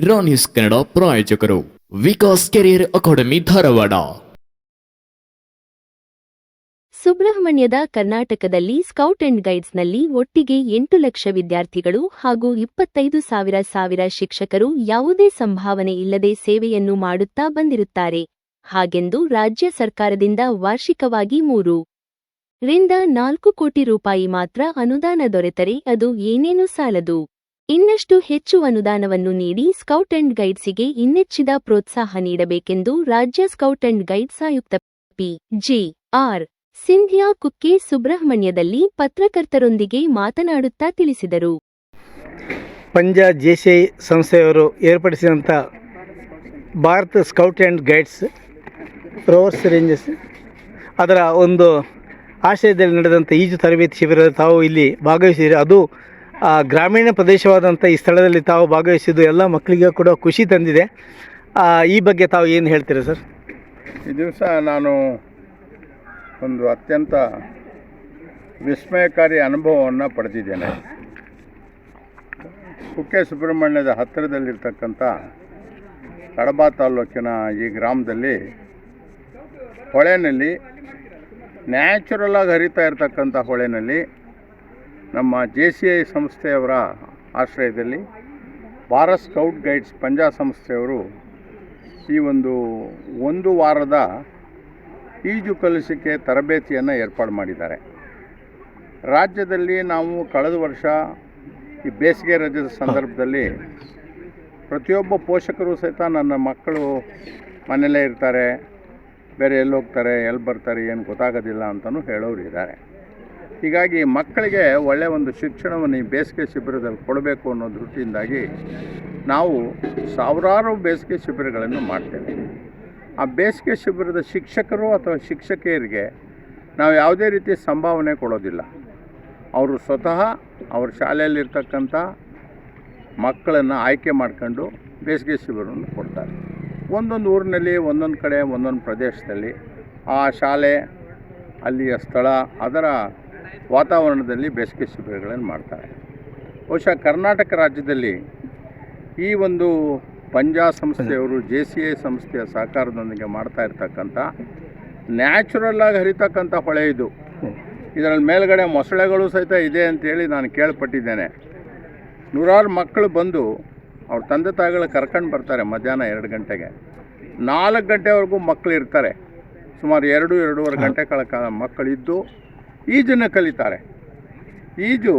ರಾ ಕನ್ನಡ ಪ್ರಾಯೋಜಕರು Vikas career academy Dharwad. ಸುಬ್ರಹ್ಮಣ್ಯದ ಕರ್ನಾಟಕದಲ್ಲಿ ಸ್ಕೌಟ್ ಅಂಡ್ ಗೈಡ್ಸ್ನಲ್ಲಿ ಒಟ್ಟಿಗೆ ಎಂಟು ಲಕ್ಷ ವಿದ್ಯಾರ್ಥಿಗಳು ಹಾಗೂ ಇಪ್ಪತ್ತೈದು ಸಾವಿರ ಸಾವಿರ ಶಿಕ್ಷಕರು ಯಾವುದೇ ಸಂಭಾವನೆ ಇಲ್ಲದೆ ಸೇವೆಯನ್ನು ಮಾಡುತ್ತಾ ಬಂದಿರುತ್ತಾರೆ. ಹಾಗೆಂದು ರಾಜ್ಯ ಸರ್ಕಾರದಿಂದ ವಾರ್ಷಿಕವಾಗಿ ಮೂರು ರಿಂದ ನಾಲ್ಕು ಕೋಟಿ ರೂಪಾಯಿ ಮಾತ್ರ ಅನುದಾನ ದೊರೆತರೆ, ಅದು ಏನೇನೂ ಸಾಲದು? ಇನ್ನಷ್ಟು ಹೆಚ್ಚು ಅನುದಾನವನ್ನು ನೀಡಿ ಸ್ಕೌಟ್ ಅಂಡ್ ಗೈಡ್ಸ್ಗೆ ಇನ್ನೆಚ್ಚಿದ ಪ್ರೋತ್ಸಾಹ ನೀಡಬೇಕೆಂದು ರಾಜ್ಯ ಸ್ಕೌಟ್ ಅಂಡ್ ಗೈಡ್ಸ್ ಆಯುಕ್ತ P G R Scindia Kukke ಸುಬ್ರಹ್ಮಣ್ಯದಲ್ಲಿ ಪತ್ರಕರ್ತರೊಂದಿಗೆ ಮಾತನಾಡುತ್ತಾ ತಿಳಿಸಿದರು. ಪಂಜಾ ಜೆ ಸಿ ಐ ಸಂಸ್ಥೆಯವರು ಏರ್ಪಡಿಸಿದಂಥ Bharat scout and guides rovers rangers ಅದರ ಒಂದು ಆಶ್ರಯದಲ್ಲಿ ನಡೆದಂಥ ಈಜು ತರಬೇತಿ ಶಿಬಿರ ತಾವು ಇಲ್ಲಿ ಭಾಗವಹಿಸಿದರೆ ಅದು ಗ್ರಾಮೀಣ ಪ್ರದೇಶವಾದಂಥ ಈ ಸ್ಥಳದಲ್ಲಿ ತಾವು ಭಾಗವಹಿಸಿದ್ದು ಎಲ್ಲ ಮಕ್ಕಳಿಗೆ ಕೂಡ ಖುಷಿ ತಂದಿದೆ. ಈ ಬಗ್ಗೆ ತಾವು ಏನು ಹೇಳ್ತೀರಾ ಸರ್? ಈ ದಿವಸ ನಾನು ಒಂದು ಅತ್ಯಂತ ವಿಸ್ಮಯಕಾರಿ ಅನುಭವವನ್ನು ಪಡೆದಿದ್ದೇನೆ. ಕುಕ್ಕೆ ಸುಬ್ರಹ್ಮಣ್ಯದ ಹತ್ತಿರದಲ್ಲಿರ್ತಕ್ಕಂಥ ಕಡಬ ತಾಲೂಕಿನ ಈ ಗ್ರಾಮದಲ್ಲಿ ಹೊಳೆನಲ್ಲಿ ನ್ಯಾಚುರಲಾಗಿ ಹರಿತಾ ಇರತಕ್ಕಂಥ ಹೊಳೆನಲ್ಲಿ ನಮ್ಮ ಜೆ ಸಿ ಐ ಸಂಸ್ಥೆಯವರ ಆಶ್ರಯದಲ್ಲಿ ಭಾರತ್ ಸ್ಕೌಟ್ ಗೈಡ್ಸ್ ಪಂಜಾ ಸಂಸ್ಥೆಯವರು ಈ ಒಂದು ಒಂದು ವಾರದ ಈಜು ಕಲಿಸಿಕೆ ತರಬೇತಿಯನ್ನು ಏರ್ಪಾಡು ಮಾಡಿದ್ದಾರೆ. ರಾಜ್ಯದಲ್ಲಿ ನಾವು ಕಳೆದ ವರ್ಷ ಈ ಬೇಸಿಗೆ ರಜದ ಸಂದರ್ಭದಲ್ಲಿ ಪ್ರತಿಯೊಬ್ಬ ಪೋಷಕರು ಸಹಿತ ನನ್ನ ಮಕ್ಕಳು ಮನೆಯಲ್ಲೇ ಇರ್ತಾರೆ, ಬೇರೆ ಎಲ್ಲಿ ಹೋಗ್ತಾರೆ, ಎಲ್ಲಿ ಬರ್ತಾರೆ, ಏನು ಗೊತ್ತಾಗೋದಿಲ್ಲ ಅಂತಲೂ ಹೇಳೋರು ಇದ್ದಾರೆ. ಹೀಗಾಗಿ ಮಕ್ಕಳಿಗೆ ಒಳ್ಳೆಯ ಒಂದು ಶಿಕ್ಷಣವನ್ನು ಈ ಬೇಸಿಗೆ ಶಿಬಿರದಲ್ಲಿ ಕೊಡಬೇಕು ಅನ್ನೋ ದೃಷ್ಟಿಯಿಂದಾಗಿ ನಾವು ಸಾವಿರಾರು ಬೇಸಿಗೆ ಶಿಬಿರಗಳನ್ನು ಮಾಡ್ತೇವೆ. ಆ ಬೇಸಿಗೆ ಶಿಬಿರದ ಶಿಕ್ಷಕರು ಅಥವಾ ಶಿಕ್ಷಕಿಯರಿಗೆ ನಾವು ಯಾವುದೇ ರೀತಿ ಸಂಭಾವನೆ ಕೊಡೋದಿಲ್ಲ. ಅವರು ಸ್ವತಃ ಅವ್ರ ಶಾಲೆಯಲ್ಲಿರ್ತಕ್ಕಂಥ ಮಕ್ಕಳನ್ನು ಆಯ್ಕೆ ಮಾಡ್ಕೊಂಡು ಬೇಸಿಗೆ ಶಿಬಿರವನ್ನು ಕೊಡ್ತಾರೆ. ಒಂದೊಂದು ಊರಿನಲ್ಲಿ, ಒಂದೊಂದು ಕಡೆ, ಒಂದೊಂದು ಪ್ರದೇಶದಲ್ಲಿ ಆ ಶಾಲೆ, ಅಲ್ಲಿಯ ಸ್ಥಳ, ಅದರ ವಾತಾವರಣದಲ್ಲಿ ಬೇಸಿಗೆ ಶಿಬಿರಗಳನ್ನು ಮಾಡ್ತಾರೆ. ಬಹುಶಃ ಕರ್ನಾಟಕ ರಾಜ್ಯದಲ್ಲಿ ಈ ಒಂದು ಪಂಜಾ ಸಂಸ್ಥೆಯವರು, ಜೆ ಸಿ ಐ ಸಂಸ್ಥೆಯ ಸಹಕಾರದೊಂದಿಗೆ ಮಾಡ್ತಾ ಇರ್ತಕ್ಕಂಥ ನ್ಯಾಚುರಲ್ಲಾಗಿ ಹರಿತಕ್ಕಂಥ ಹೊಳೆ ಇದು. ಇದರಲ್ಲಿ ಮೇಲ್ಗಡೆ ಮೊಸಳೆಗಳು ಸಹಿತ ಇದೆ ಅಂತೇಳಿ ನಾನು ಕೇಳ್ಪಟ್ಟಿದ್ದೇನೆ. ನೂರಾರು ಮಕ್ಕಳು ಬಂದು ಅವ್ರ ತಂದೆ ತಾಯಿಗಳು ಕರ್ಕೊಂಡು ಬರ್ತಾರೆ ಮಧ್ಯಾಹ್ನ ಎರಡು ಗಂಟೆಗೆ. ನಾಲ್ಕು ಗಂಟೆವರೆಗೂ ಮಕ್ಕಳು ಇರ್ತಾರೆ. ಸುಮಾರು ಎರಡು, ಎರಡೂವರೆ ಗಂಟೆಗಳ ಕಾಲ ಮಕ್ಕಳಿದ್ದು ಈಜನ್ನು ಕಲಿತಾರೆ. ಈಜು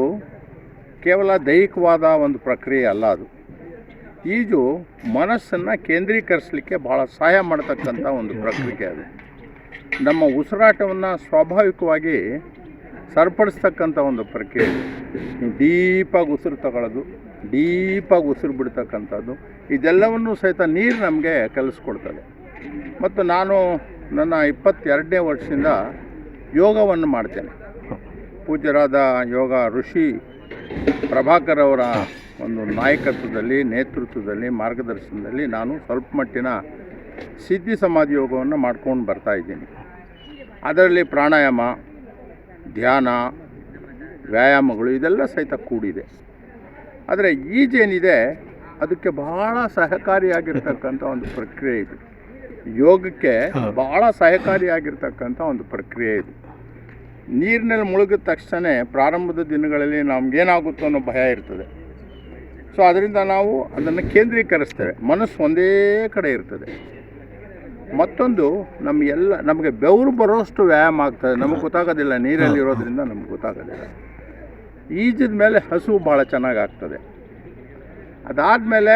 ಕೇವಲ ದೈಹಿಕವಾದ ಒಂದು ಪ್ರಕ್ರಿಯೆ ಅಲ್ಲ ಅದು. ಈಜು ಮನಸ್ಸನ್ನು ಕೇಂದ್ರೀಕರಿಸಲಿಕ್ಕೆ ಭಾಳ ಸಹಾಯ ಮಾಡತಕ್ಕಂಥ ಒಂದು ಪ್ರಕ್ರಿಯೆ ಅದು. ನಮ್ಮ ಉಸಿರಾಟವನ್ನು ಸ್ವಾಭಾವಿಕವಾಗಿ ಸರಿಪಡಿಸ್ತಕ್ಕಂಥ ಒಂದು ಪ್ರಕ್ರಿಯೆ ಡೀಪಾಗಿ ಉಸಿರು ತಗೊಳ್ಳೋದು ಡೀಪಾಗಿ ಉಸಿರು ಬಿಡ್ತಕ್ಕಂಥದ್ದು, ಇದೆಲ್ಲವನ್ನೂ ಸಹಿತ ನೀರು ನಮಗೆ ಕಲಿಸ್ಕೊಡ್ತದೆ. ಮತ್ತು ನಾನು ನನ್ನ ಇಪ್ಪತ್ತೆರಡನೇ ವರ್ಷದಿಂದ ಯೋಗವನ್ನು ಮಾಡ್ತೇನೆ. ಪೂಜ್ಯರಾದ ಯೋಗ ಋಷಿ ಪ್ರಭಾಕರ್ ಅವರ ಒಂದು ನಾಯಕತ್ವದಲ್ಲಿ, ನೇತೃತ್ವದಲ್ಲಿ, ಮಾರ್ಗದರ್ಶನದಲ್ಲಿ ನಾನು ಸ್ವಲ್ಪ ಮಟ್ಟಿನ ಸಿದ್ಧಿ ಸಮಾಧಿ ಯೋಗವನ್ನು ಮಾಡ್ಕೊಂಡು ಬರ್ತಾ ಇದ್ದೀನಿ. ಅದರಲ್ಲಿ ಪ್ರಾಣಾಯಾಮ, ಧ್ಯಾನ, ವ್ಯಾಯಾಮಗಳು ಇದೆಲ್ಲ ಸಹಿತ ಕೂಡಿದೆ. ಆದರೆ ಈಜೇನಿದೆ, ಅದಕ್ಕೆ ಬಹಳ ಸಹಕಾರಿಯಾಗಿರ್ತಕ್ಕಂಥ ಒಂದು ಪ್ರಕ್ರಿಯೆ ಇದು. ಯೋಗಕ್ಕೆ ಬಹಳ ಸಹಕಾರಿಯಾಗಿರ್ತಕ್ಕಂಥ ಒಂದು ಪ್ರಕ್ರಿಯೆ ಇದು. ನೀರಿನಲ್ಲಿ ಮುಳುಗಿದ ತಕ್ಷಣ ಪ್ರಾರಂಭದ ದಿನಗಳಲ್ಲಿ ನಮಗೇನಾಗುತ್ತೋ ಅನ್ನೋ ಭಯ ಇರ್ತದೆ. ಸೊ ಅದರಿಂದ ನಾವು ಅದನ್ನು ಕೇಂದ್ರೀಕರಿಸ್ತೇವೆ. ಮನಸ್ಸು ಒಂದೇ ಕಡೆ ಇರ್ತದೆ. ಮತ್ತೊಂದು ನಮಗೆಲ್ಲ ಎಲ್ಲ ನಮಗೆ ಬೆವರು ಬರೋಷ್ಟು ವ್ಯಾಯಾಮ ಆಗ್ತದೆ. ನಮಗೆ ಗೊತ್ತಾಗೋದಿಲ್ಲ ನೀರಲ್ಲಿ ಇರೋದ್ರಿಂದ ನಮ್ಗೆ ಗೊತ್ತಾಗೋದಿಲ್ಲ. ಈಜಿದ ಮೇಲೆ ಹಸು ಭಾಳ ಚೆನ್ನಾಗಿ ಆಗ್ತದೆ. ಅದಾದಮೇಲೆ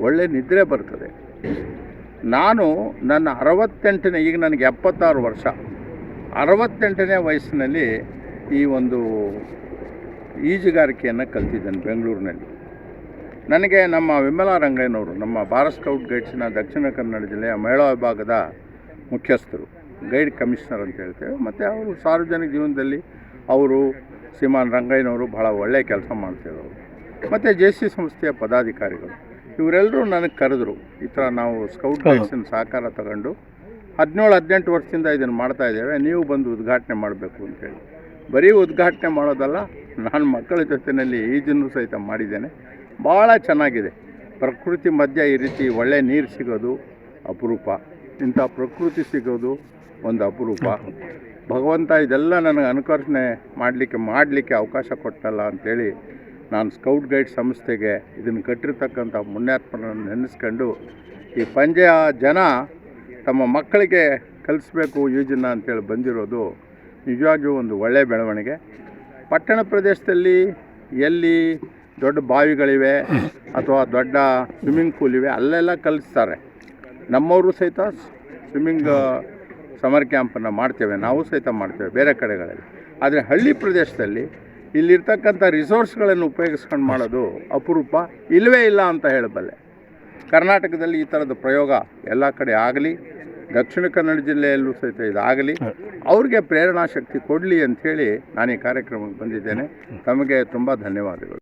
ಒಳ್ಳೆ ನಿದ್ರೆ ಬರ್ತದೆ. ನಾನು ನನ್ನ ಅರವತ್ತೆಂಟನೇ, ಈಗ ನನಗೆ ಎಪ್ಪತ್ತಾರು ವರ್ಷ. ಅರವತ್ತೆಂಟನೇ ವಯಸ್ಸಿನಲ್ಲಿ ಈ ಒಂದು ಈಜುಗಾರಿಕೆಯನ್ನು ಕಲ್ತಿದ್ದೇನೆ ಬೆಂಗಳೂರಿನಲ್ಲಿ. ನನಗೆ ನಮ್ಮ ವಿಮಲಾ ರಂಗಯ್ಯನವರು, ನಮ್ಮ ಭಾರತ್ ಸ್ಕೌಟ್ ಗೈಡ್ಸಿನ ದಕ್ಷಿಣ ಕನ್ನಡ ಜಿಲ್ಲೆಯ ಮಹಿಳಾ ವಿಭಾಗದ ಮುಖ್ಯಸ್ಥರು, ಗೈಡ್ ಕಮಿಷನರ್ ಅಂತ ಹೇಳ್ತೇವೆ. ಮತ್ತು ಅವರು ಸಾರ್ವಜನಿಕ ಜೀವನದಲ್ಲಿ ಅವರು, ಶ್ರೀಮಾನ್ ರಂಗಯ್ಯನವರು ಭಾಳ ಒಳ್ಳೆಯ ಕೆಲಸ ಮಾಡ್ತಿರೋರು. ಮತ್ತು ಜೆ ಸಿ ಸಂಸ್ಥೆಯ ಪದಾಧಿಕಾರಿಗಳು. ಇವರೆಲ್ಲರೂ ನನಗೆ ಕರೆದ್ರು ಈ ಥರ ನಾವು ಸ್ಕೌಟ್ ಗೈಡ್ಸಿನ ಸಹಕಾರ ತಗೊಂಡು ಹದಿನೇಳು ಹದಿನೆಂಟು ವರ್ಷದಿಂದ ಇದನ್ನು ಮಾಡ್ತಾ ಇದ್ದೇವೆ ನೀವು ಬಂದು ಉದ್ಘಾಟನೆ ಮಾಡಬೇಕು ಅಂತೇಳಿ ಬರೀ ಉದ್ಘಾಟನೆ ಮಾಡೋದಲ್ಲ ನಾನು ಮಕ್ಕಳ ಜೊತೆಯಲ್ಲಿ ಈಜನ್ನು ಸಹಿತ ಮಾಡಿದ್ದೇನೆ. ಭಾಳ ಚೆನ್ನಾಗಿದೆ. ಪ್ರಕೃತಿ ಮಧ್ಯೆ ಈ ರೀತಿ ಒಳ್ಳೆ ನೀರು ಸಿಗೋದು ಅಪರೂಪ. ಇಂಥ ಪ್ರಕೃತಿ ಸಿಗೋದು ಒಂದು ಅಪರೂಪ. ಭಗವಂತ ಇದೆಲ್ಲ ನನಗೆ ಅನುಕರ್ಷಣೆ ಮಾಡಲಿಕ್ಕೆ ಮಾಡಲಿಕ್ಕೆ ಅವಕಾಶ ಕೊಟ್ಟಲ್ಲ ಅಂಥೇಳಿ ನಾನು ಸ್ಕೌಟ್ ಗೈಡ್ ಸಂಸ್ಥೆಗೆ ಇದನ್ನು ಕಟ್ಟಿರ್ತಕ್ಕಂಥ ಪುಣ್ಯಾತ್ಮರನ್ನು ನೆನೆಸ್ಕೊಂಡು ಈ ಪಂಜೆಯ ಜನ ತಮ್ಮ ಮಕ್ಕಳಿಗೆ ಕಲಿಸ್ಬೇಕು ಯೋಜನೆ ಅಂತೇಳಿ ಬಂದಿರೋದು ನಿಜವಾಗಿಯೂ ಒಂದು ಒಳ್ಳೆಯ ಬೆಳವಣಿಗೆ. ಪಟ್ಟಣ ಪ್ರದೇಶದಲ್ಲಿ ಎಲ್ಲಿ ದೊಡ್ಡ ಬಾವಿಗಳಿವೆ ಅಥವಾ ದೊಡ್ಡ ಸ್ವಿಮ್ಮಿಂಗ್ ಪೂಲ್ ಇವೆ, ಅಲ್ಲೆಲ್ಲ ಕಲಿಸ್ತಾರೆ. ನಮ್ಮವರು ಸಹಿತ ಸ್ವಿಮ್ಮಿಂಗ್ ಸಮರ್ ಕ್ಯಾಂಪನ್ನು ಮಾಡ್ತೇವೆ, ನಾವು ಸಹಿತ ಮಾಡ್ತೇವೆ, ಬೇರೆ ಕಡೆಗಳಲ್ಲಿ. ಆದರೆ ಹಳ್ಳಿ ಪ್ರದೇಶದಲ್ಲಿ ಇಲ್ಲಿರ್ತಕ್ಕಂಥ ರಿಸೋರ್ಸ್ಗಳನ್ನು ಉಪಯೋಗಿಸ್ಕೊಂಡು ಮಾಡೋದು ಅಪರೂಪ. ಇಲ್ಲವೇ ಇಲ್ಲ ಅಂತ ಹೇಳಬಲ್ಲೆ. ಕರ್ನಾಟಕದಲ್ಲಿ ಈ ಥರದ ಪ್ರಯೋಗ ಎಲ್ಲ ಕಡೆ ಆಗಲಿ ದಕ್ಷಿಣ ಕನ್ನಡ ಜಿಲ್ಲೆಯಲ್ಲೂ ಸಹಿತ ಇದಾಗಲಿ ಅವ್ರಿಗೆ ಪ್ರೇರಣಾ ಶಕ್ತಿ ಕೊಡಲಿ ಅಂಥೇಳಿ ನಾನು ಈ ಕಾರ್ಯಕ್ರಮಕ್ಕೆ ಬಂದಿದ್ದೇನೆ. ತಮಗೆ ತುಂಬ ಧನ್ಯವಾದಗಳು.